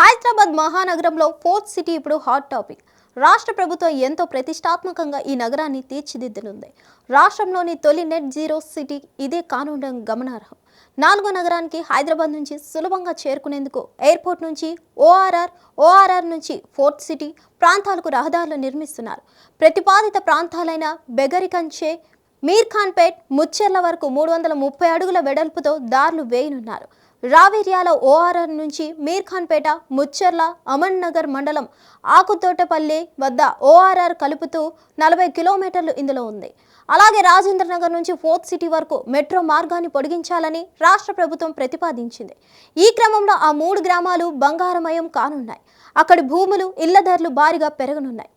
హైదరాబాద్ మహానగరంలో fourth city ఇప్పుడు hot topic. రాష్ట్ర ప్రభుత్వం ఎంతో ప్రతిష్టాత్మకంగా ఈ నగరాన్ని తీర్చిదిద్దనుంది. రాష్ట్రంలోని తొలి నెట్ జీరో సిటీ ఇదే కానుండడం గమనార్హం. నాలుగో నగరానికి హైదరాబాద్ నుంచి సులభంగా చేరుకునేందుకు ఎయిర్పోర్ట్ నుంచి ఓఆర్ఆర్ ఓఆర్ఆర్ నుంచి ఫోర్త్ సిటీ ప్రాంతాలకు రహదారులు నిర్మిస్తున్నారు. ప్రతిపాదిత ప్రాంతాలైన బెగరికంచే మీర్ఖాన్పేట్ ముచ్చెర్ల వరకు మూడు వందల ముప్పై అడుగుల వెడల్పుతో దారులు వేయనున్నారు. రావేర్యాల ఓఆర్ఆర్ నుంచి మీర్ఖాన్పేట ముచ్చర్ల అమన్ నగర్ మండలం ఆకుతోటపల్లి వద్ద ఓఆర్ఆర్ కలుపుతూ నలభై కిలోమీటర్లు ఇందులో ఉంది. అలాగే రాజేంద్ర నగర్ నుంచి ఫోర్త్ సిటీ వరకు మెట్రో మార్గాన్ని పొడిగించాలని రాష్ట్ర ప్రభుత్వం ప్రతిపాదించింది. ఈ క్రమంలో ఆ మూడు గ్రామాలు బంగారమయం కానున్నాయి. అక్కడి భూములు ఇళ్ళ ధరలు భారీగా పెరగనున్నాయి.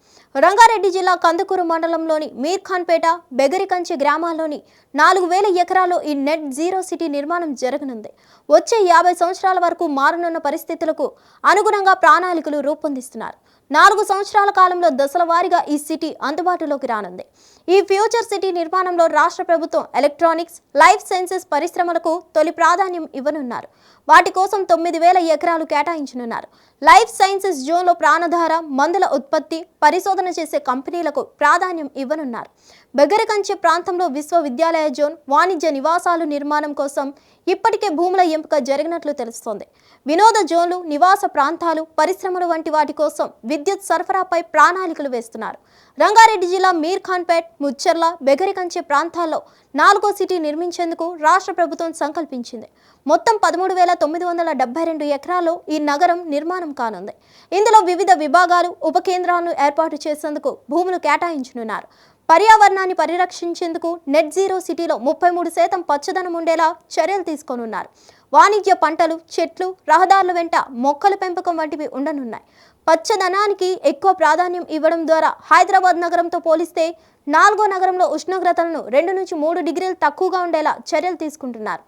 రంగారెడ్డి జిల్లా కందుకూరు మండలంలోని మీర్ఖాన్పేట బెగరికంచె గ్రామాల్లోని నాలుగు వేల ఎకరాల్లో ఈ నెట్ జీరో సిటీ నిర్మాణం జరగనుంది. వచ్చే యాభై సంవత్సరాల వరకు మారనున్న పరిస్థితులకు అనుగుణంగా ప్రణాళికలు రూపొందిస్తున్నారు. నాలుగు సంవత్సరాల కాలంలో దశల వారీగా ఈ సిటీ అందుబాటులోకి రానుంది. ఈ ఫ్యూచర్ సిటీ నిర్మాణంలో రాష్ట్ర ప్రభుత్వం ఎలక్ట్రానిక్స్ లైఫ్ సైన్సెస్ పరిశ్రమలకు తొలి ప్రాధాన్యం ఇవ్వనున్నారు. వాటి కోసం తొమ్మిది వేల ఎకరాలు కేటాయించనున్నారు. లైఫ్ సైన్సెస్ జోన్లో ప్రాణధార మందుల ఉత్పత్తి పరిశోధన చేసే కంపెనీలకు ప్రాధాన్యం ఇవ్వనున్నారు. బెగరకంచె ప్రాంతంలో విశ్వవిద్యాలయ జోన్ వాణిజ్య నివాసాలు నిర్మాణం కోసం ఇప్పటికే భూముల ఎంపిక జరిగినట్లు తెలుస్తోంది. వినోద జోన్లు నివాస ప్రాంతాలు పరిశ్రమలు వంటి వాటి కోసం విద్యుత్ సరఫరాపై ప్రణాళికలు వేస్తున్నారు. రంగారెడ్డి జిల్లా మీర్ ఖాన్పేట్ ముచ్చర్ల బెగరికంచే ప్రాంతాల్లో నాలుగో సిటీ నిర్మించేందుకు రాష్ట్ర ప్రభుత్వం సంకల్పించింది. మొత్తం పదమూడు వేల తొమ్మిది వందల డెబ్బై రెండు ఎకరాల్లో ఈ నగరం నిర్మాణం కానుంది. ఇందులో వివిధ విభాగాలు ఉప కేంద్రాలను ఏర్పాటు చేసేందుకు భూములు కేటాయించనున్నారు. పర్యావరణాన్ని పరిరక్షించేందుకు నెట్ జీరో సిటీలో ముప్పై మూడు శాతం పచ్చదనం ఉండేలా చర్యలు తీసుకోనున్నారు. వాణిజ్య పంటలు చెట్లు రహదారుల వెంట మొక్కల పెంపకం వంటివి ఉండనున్నాయి. పచ్చదనానికి ఎక్కువ ప్రాధాన్యం ఇవ్వడం ద్వారా హైదరాబాద్ నగరంతో పోలిస్తే నాలుగో నగరంలో ఉష్ణోగ్రతలను రెండు నుంచి మూడు డిగ్రీలు తక్కువగా ఉండేలా చర్యలు తీసుకుంటున్నారు.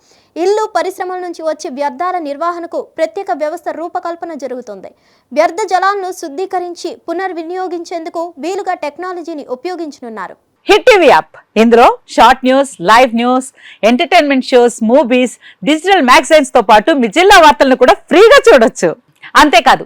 ఇల్లు పరిశ్రమల నుంచి వచ్చే వ్యర్థాల నిర్వహణకు ప్రత్యేక వ్యవస్థ రూపకల్పన జరుగుతుంది. వ్యర్థ జలాలను శుద్ధీకరించి పునర్వినియోగించేందుకు వీలుగా టెక్నాలజీని ఉపయోగించనున్నారు. Hit TV app. ఇందులో short news live news entertainment shows movies digital మ్యాగజైన్స్తో పాటు మీ జిల్లా వార్తలను కూడా ఫ్రీగా చూడొచ్చు. అంతేకాదు